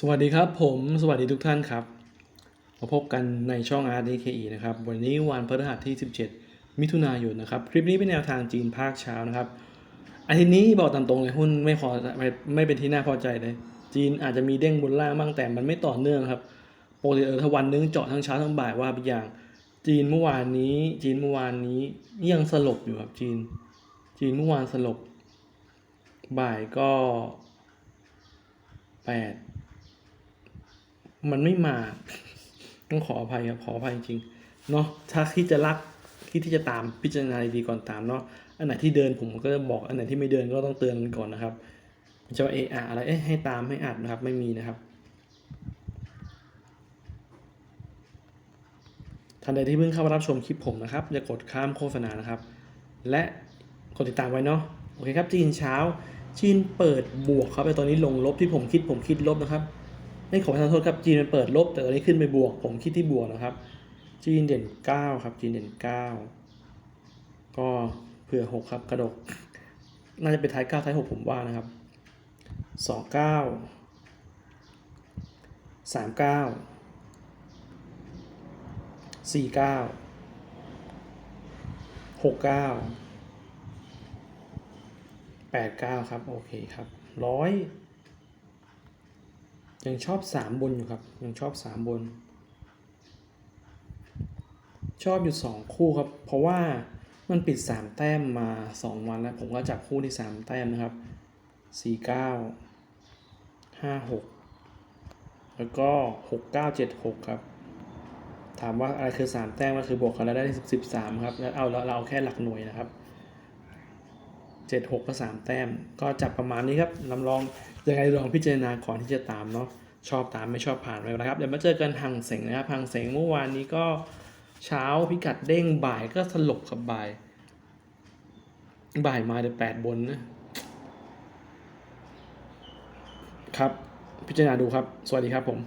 สวัสดีครับผมสวัสดีทุกท่านครับ มาพบกันในช่อง RDKE นะครับ วันนี้วันพฤหัสที่ 17 มิถุนายนนะครับ คลิปนี้เป็นแนวทางจีนภาคเช้านะครับอาทิตย์นี้บอกตามตรงเลยหุ้นไม่พอไม่ไม่เป็นที่น่าพอใจเลย จีนอาจจะมีเด้งบนล่างบ้างแต่มันไม่ต่อเนื่องครับปกติเออถ้าวันนึงเจาะทั้งเช้าทั้งบ่ายว่าไปอย่าง จีนเมื่อวานนี้ จีนเมื่อวานนี้ยังสลบอยู่ครับจีน จีนเมื่อวานสลบบ่ายก็แปด มันไม่มา ต้องขออภัยครับขออภัยจริงเนาะถ้าคิดจะรักคิดที่จะตามพิจารณาดีก่อนตามเนาะอันไหนที่เดินผมก็จะบอกอันไหนที่ไม่เดินก็ต้องเตือนกันก่อนนะครับไม่ใช่ว่าเอะอะอะไรเอ๊ะให้ตามให้อัดนะครับไม่มีนะครับท่านใดที่เพิ่งเข้ามารับชมคลิปผมนะครับอย่ากดข้ามโฆษณานะครับ และกดติดตามไว้เนาะโอเคครับจีนเช้าจีนเปิดบวกครับแต่ตอนนี้ลงลบที่ผมคิดผมคิดลบนะครับ ไม่ขอประทานโทษครับจีนมันเปิดลบ แต่ตอนนี้ขึ้นไปบวก ผมคิดที่บวกนะครับ จีนเด่นเก้าครับ จีนเด่นเก้าก็เผื่อหกครับ กระดก น่าจะเป็นท้ายเก้าท้ายหกผมว่านะครับสองเก้าสามเก้าสี่เก้าหกเก้าแปดเก้าครับ โอเคครับร้อย ยังชอบสามบนอยู่ครับ ยังชอบสามบน ชอบอยู่สองคู่ครับ เพราะว่ามันปิดสามแต้มมาสองวันแล้ว ผมก็จับคู่ที่สามแต้มนะครับสี่เก้าห้าหกแล้วก็หกเก้าเจ็ดหกครับ ถามว่าอะไรคือสามแต้มก็คือบวกกันแล้วได้สิบสามครับ แล้วเอาเราเราเอาแค่หลักหน่วยนะครับ เจ็ดหกก็สามแต้ม ก็จับประมาณนี้ครับลำลองยังไงลองพิจารณาก่อนที่จะตามเนาะชอบตามไม่ชอบผ่านไปนะครับ เดี๋ยวมาเจอกันหังเสงนะครับหังเสงเมื่อวานนี้ก็เช้าพิกัดเด้งบ่ายก็สลบกับบ่าย บ่ายมาเดี๋ยวแปดบนนะครับ พิจารณาดูครับ สวัสดีครับผม